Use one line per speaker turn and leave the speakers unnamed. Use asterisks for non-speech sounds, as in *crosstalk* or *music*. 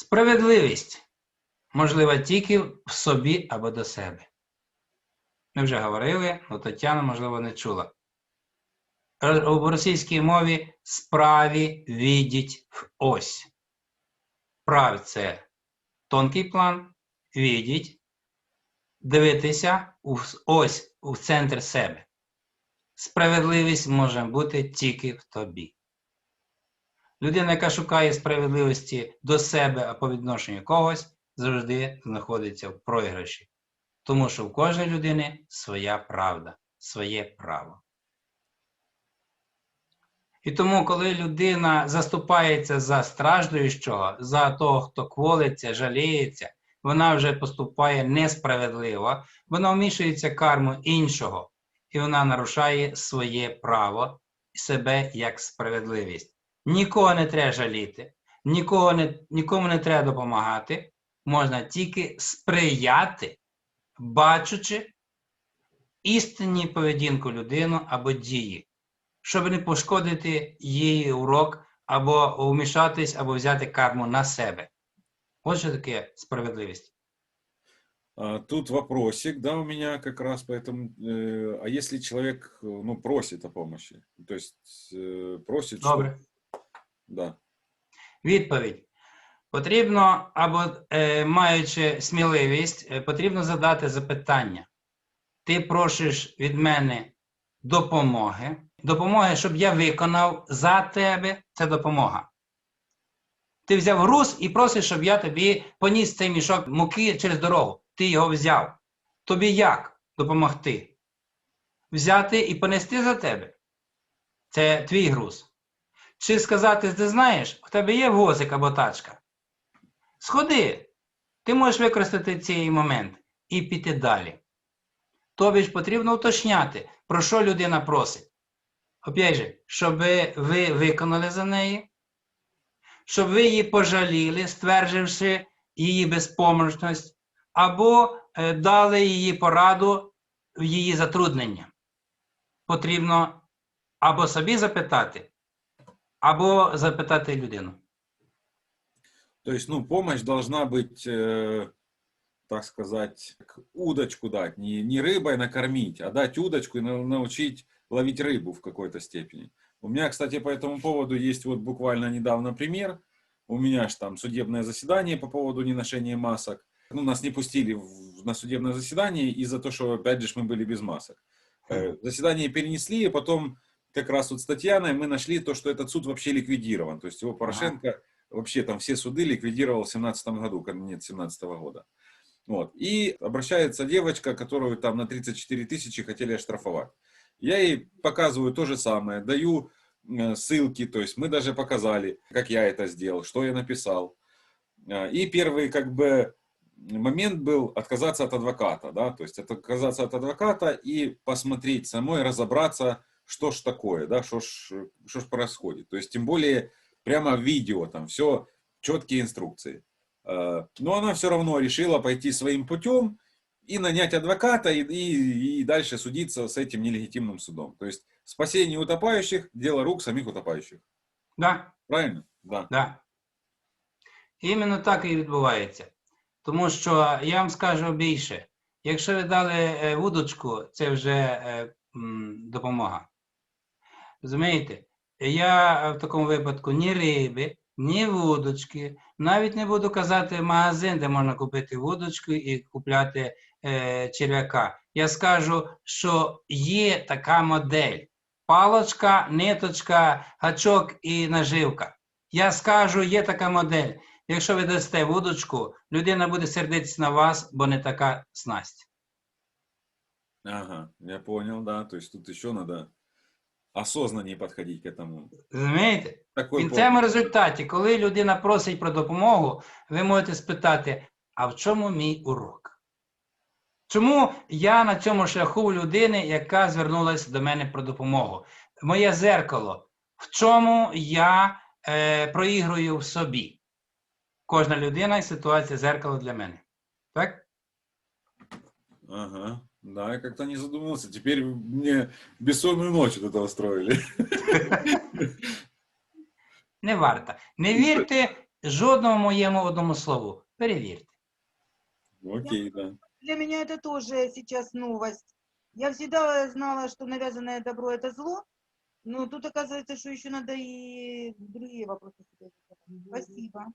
Справедливість можлива тільки в собі або до себе. Ми вже говорили, але Тетяна, можливо, не чула. У російській мові справі відіть в ось. Прав це тонкий план, відіть, дивитися у ось у центр себе. Справедливість може бути тільки в тобі. Людина, яка шукає справедливості до себе, а по відношенню когось, завжди знаходиться в програші. Тому що в кожної людини своя правда, своє право. І тому, коли людина заступається за страждуючого, за того, хто кволиться, жаліється, вона вже поступає несправедливо, вона вмішується карму іншого, і вона нарушає своє право себе як справедливість. Нікого не треба жаліти, нікого не, нікому не треба допомагати, можна тільки сприяти, бачучи істинні поведінку людину або дії, щоб не пошкодити її урок, або вмішатись, або взяти карму на себе. Ось що таке справедливість.
А, Тут вопросик, да, у меня как раз поэтому, э, а если человек, э, ну, просит о помощи, то есть э, просит, что-
Добре.
да,
Відповідь. Потрібно, або е, маючи сміливість, е, потрібно задати запитання. Ти просиш від мене допомоги. Допомоги, щоб я виконав за тебе, це допомога. Ти взяв груз і просиш, щоб я тобі поніс цей мішок муки через дорогу. Ти його взяв. Тобі як допомогти? Взяти і понести за тебе. Це твій груз. Чи сказати, ти знаєш, у тебе є возик або тачка? Сходи, ти можеш використати цей момент і піти далі. Тобі ж потрібно уточняти, про що людина просить. Опять же, щоб ви виконали за неї, щоб ви її пожаліли, ствердживши її безпомощність, або е, дали її пораду в її затруднення. Потрібно або собі запитати, або запитати людину.
то есть, ну, помощь должна быть, э, так сказать, как удочку дать, не, не рыбой накормить, а дать удочку и на- научить ловить рыбу в какой-то степени. У меня, кстати, по этому поводу есть вот буквально недавно пример. У меня же там судебное заседание по поводу неношения масок. Ну, нас не пустили в- на судебное заседание из-за того, что, опять же, мы были без масок. Э, Заседание перенесли, и потом как раз вот с Татьяной мы нашли то, что этот суд вообще ликвидирован. То есть его Порошенко вообще там все суды ликвидировал в 2017 году, конец 2017 года. Вот. И обращается девочка, которую там на 34 тысячи хотели оштрафовать. Я ей показываю то же самое, даю э, ссылки, то есть мы даже показали, как я это сделал, что я написал. Э, И первый как бы момент был отказаться от адвоката, да, то есть отказаться от адвоката и посмотреть самой, разобраться, что ж такое, да, что ж, что ж происходит. То есть тем более прямо в видео, там все четкие инструкции. Э, Но она все равно решила пойти своим путем и нанять адвоката и, и, и дальше судиться с этим нелегитимным судом. То есть спасение утопающих – дело рук самих утопающих.
Да?
Правильно? Да.
Да. Іменно так і відбувається. Тому що я вам скажу більше. Якщо ви дали е, вудочку, це вже е, м, допомога. Розумієте? Я е, в такому випадку ні риби, ні вудочки, навіть не буду казати магазин, де можна купити вудочку і купляти е, черв'яка. Я скажу, що є така модель: палочка, ниточка, гачок і наживка. Я скажу, є така модель. Якщо ви дасте вудочку, людина буде сердитися на вас, бо не така снасть.
Ага, я понял, да. То есть тут еще надо осознаннее подходить к этому.
Розумієте? В кінцевому результаті, коли людина просить про допомогу, ви можете спитати: а в чому мій урок? Чому я на цьому шляху людини, яка звернулася до мене про допомогу? Моє зеркало, в чому я е, проігрую в собі? Кожна людина і ситуація зеркало для мене. Так?
Ага, да, я как-то не задумывался. Теперь мне бессонную ночь от этого устроили. *laughs*
Не варто. Не вірте жодному моєму одному слову. Перевірте.
Окей, да.
Для меня это тоже сейчас новость. Я всегда знала, что навязанное добро это зло, но тут оказывается, что еще надо и другие вопросы. себе задавать. Спасибо.